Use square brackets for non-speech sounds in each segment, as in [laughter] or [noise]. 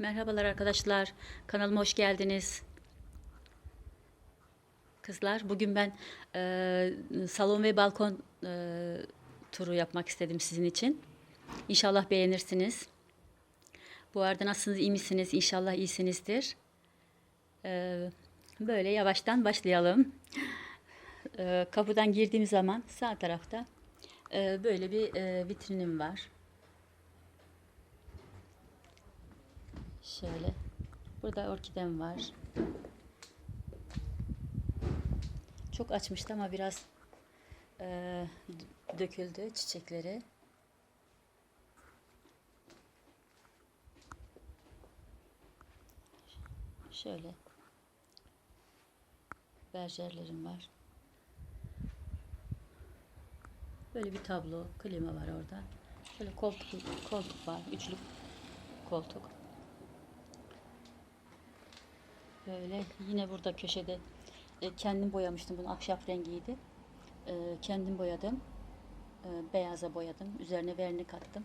Merhabalar arkadaşlar. Kanalıma hoş geldiniz. Kızlar, bugün ben e, salon ve balkon e, turu yapmak istedim sizin için. İnşallah beğenirsiniz. Bu arada nasılsınız, iyi misiniz? İnşallah iyisinizdir. E, böyle yavaştan başlayalım. E, kapıdan girdiğim zaman sağ tarafta e, böyle bir e, vitrinim var. Şöyle. Burada orkidem var. Çok açmıştı ama biraz e, döküldü çiçekleri. Şöyle. Berjerlerim var. Böyle bir tablo, klima var orada. Şöyle koltuk, koltuk var. Üçlü koltuk. Böyle yine burada köşede e, kendim boyamıştım bunu ahşap rengiydi. E, kendim boyadım. E, beyaza boyadım. Üzerine vernik attım.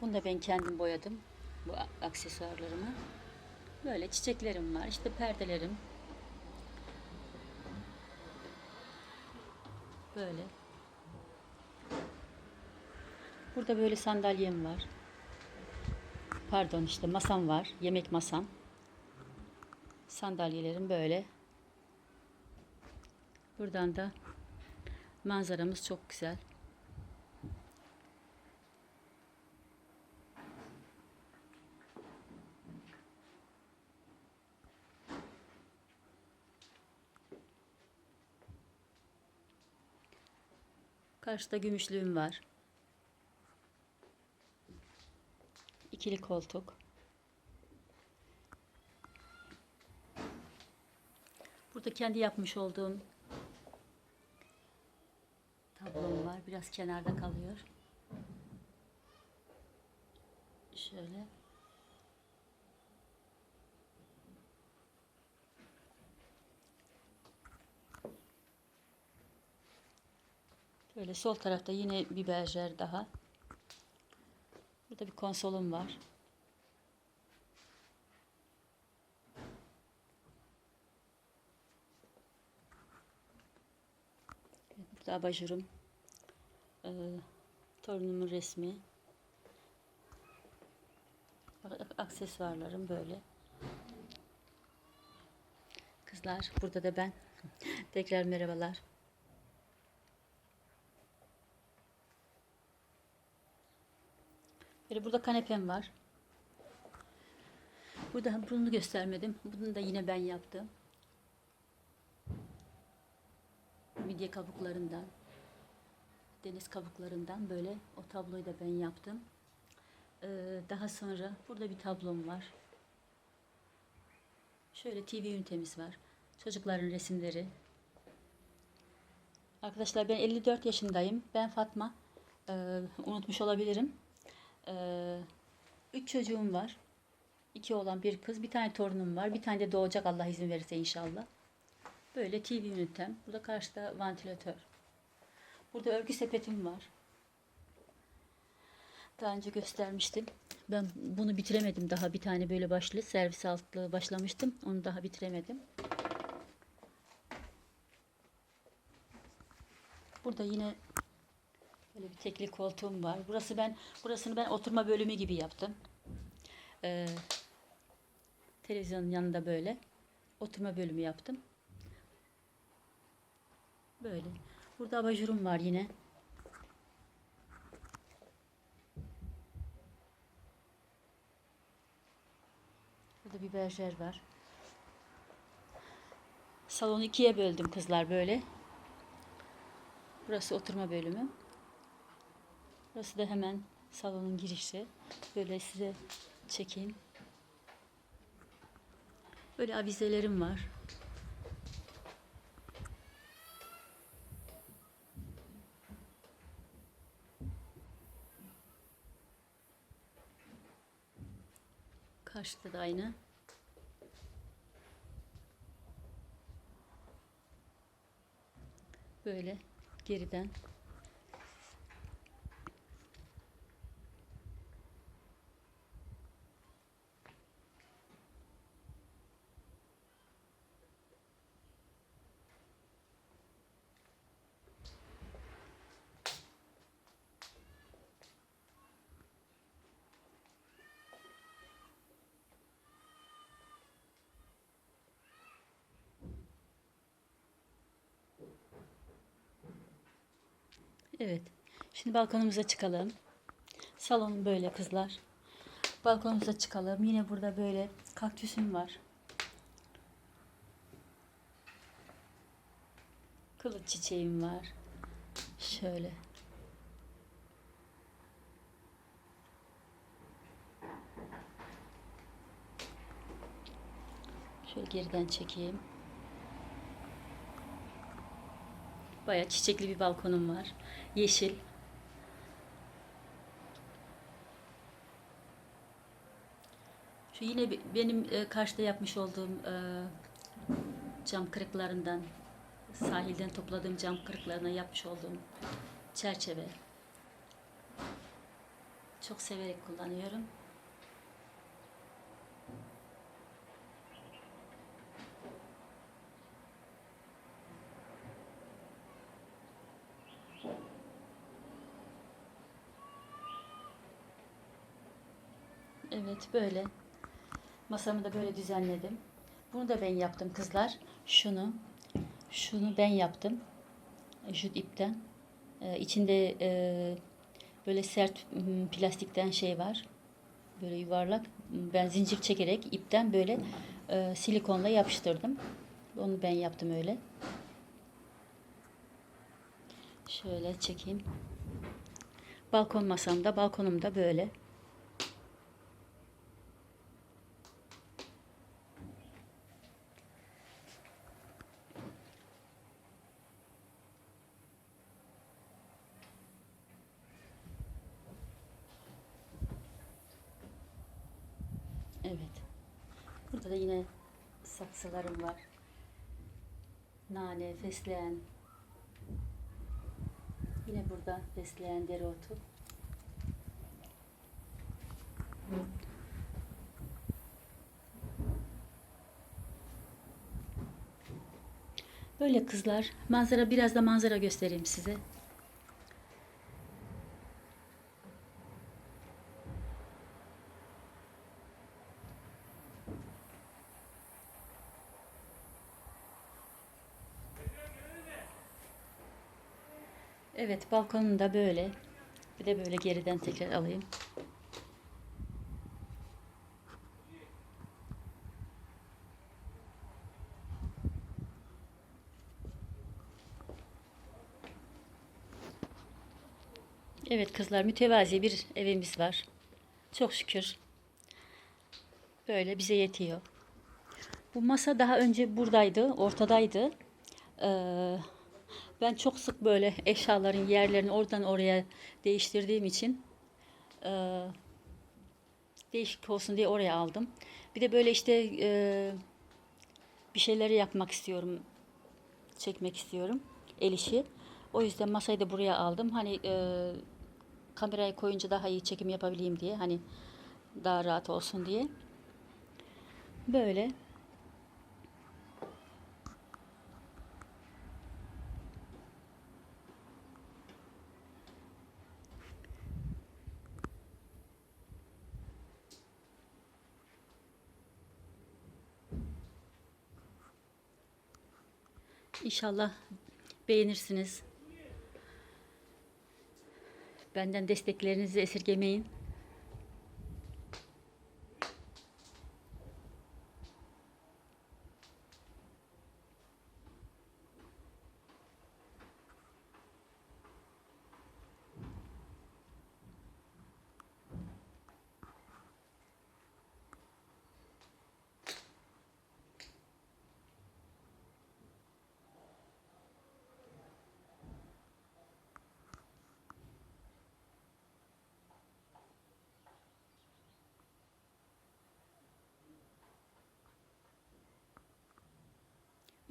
Bunu da ben kendim boyadım. Bu aksesuarlarımı. Böyle çiçeklerim var. İşte perdelerim. Böyle. Burada böyle sandalyem var. Pardon işte masam var. Yemek masam. Sandalyelerim böyle. Buradan da manzaramız çok güzel. Karşıda gümüşlüğüm var. İkili koltuk. Kendi yapmış olduğum tablom var. Biraz kenarda kalıyor. Şöyle. Böyle sol tarafta yine bir berjer daha. Burada bir konsolum var. Burada abajurum. Ee, torunumun resmi. Aksesuarlarım böyle. Kızlar burada da ben. [laughs] Tekrar merhabalar. Böyle burada kanepem var. Burada bunu göstermedim. Bunu da yine ben yaptım. Midye kabuklarından, deniz kabuklarından böyle o tabloyu da ben yaptım. Ee, daha sonra burada bir tablom var. Şöyle TV ünitemiz var. Çocukların resimleri. Arkadaşlar ben 54 yaşındayım. Ben Fatma. Ee, unutmuş olabilirim. Ee, üç çocuğum var. İki oğlan bir kız. Bir tane torunum var. Bir tane de doğacak Allah izin verirse inşallah. Böyle TV ünitem. Burada karşıda vantilatör. Burada örgü sepetim var. Daha önce göstermiştim. Ben bunu bitiremedim daha. Bir tane böyle başlı servis altlı başlamıştım. Onu daha bitiremedim. Burada yine böyle bir tekli koltuğum var. Burası ben burasını ben oturma bölümü gibi yaptım. Ee, televizyonun yanında böyle oturma bölümü yaptım. Böyle. Burada abajurum var yine. Burada bir berjer var. Salonu ikiye böldüm kızlar böyle. Burası oturma bölümü. Burası da hemen salonun girişi. Böyle size çekeyim. Böyle avizelerim var. Karşıda da aynı. Böyle geriden Evet. Şimdi balkonumuza çıkalım. Salon böyle kızlar. Balkonumuza çıkalım. Yine burada böyle kaktüsüm var. Kılıç çiçeğim var. Şöyle. Şöyle geriden çekeyim. Bayağı çiçekli bir balkonum var. Yeşil. Şu yine be- benim e, karşıda yapmış olduğum e, cam kırıklarından, sahilden topladığım cam kırıklarına yapmış olduğum çerçeve. Çok severek kullanıyorum. Böyle. Masamı da böyle düzenledim. Bunu da ben yaptım kızlar. Şunu. Şunu ben yaptım. Jüt ipten. Ee, içinde e, böyle sert plastikten şey var. Böyle yuvarlak. Ben zincir çekerek ipten böyle e, silikonla yapıştırdım. Onu ben yaptım öyle. Şöyle çekeyim. Balkon masamda, balkonumda böyle. Evet. Burada da yine saksılarım var. Nane, fesleğen. Yine burada fesleğen, dereotu. Böyle kızlar. Manzara biraz da manzara göstereyim size. Evet balkonum da böyle. Bir de böyle geriden tekrar alayım. Evet kızlar mütevazi bir evimiz var. Çok şükür. Böyle bize yetiyor. Bu masa daha önce buradaydı, ortadaydı. Ee, ben çok sık böyle eşyaların yerlerini oradan oraya değiştirdiğim için e, değişik olsun diye oraya aldım. Bir de böyle işte e, bir şeyleri yapmak istiyorum, çekmek istiyorum el işi. O yüzden masayı da buraya aldım. Hani e, kamerayı koyunca daha iyi çekim yapabileyim diye, hani daha rahat olsun diye. Böyle. İnşallah beğenirsiniz. Benden desteklerinizi esirgemeyin.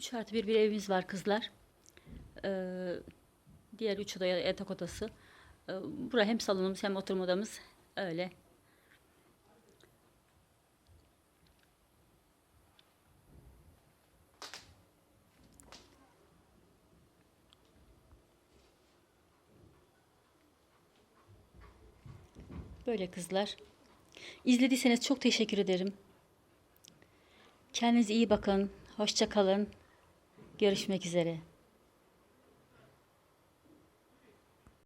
Üç artı bir bir evimiz var kızlar. Ee, diğer üç odaya yatak odası. Ee, bura hem salonumuz hem oturma odamız. Öyle. Böyle kızlar. İzlediyseniz çok teşekkür ederim. Kendinize iyi bakın. Hoşça kalın. Görüşmek üzere.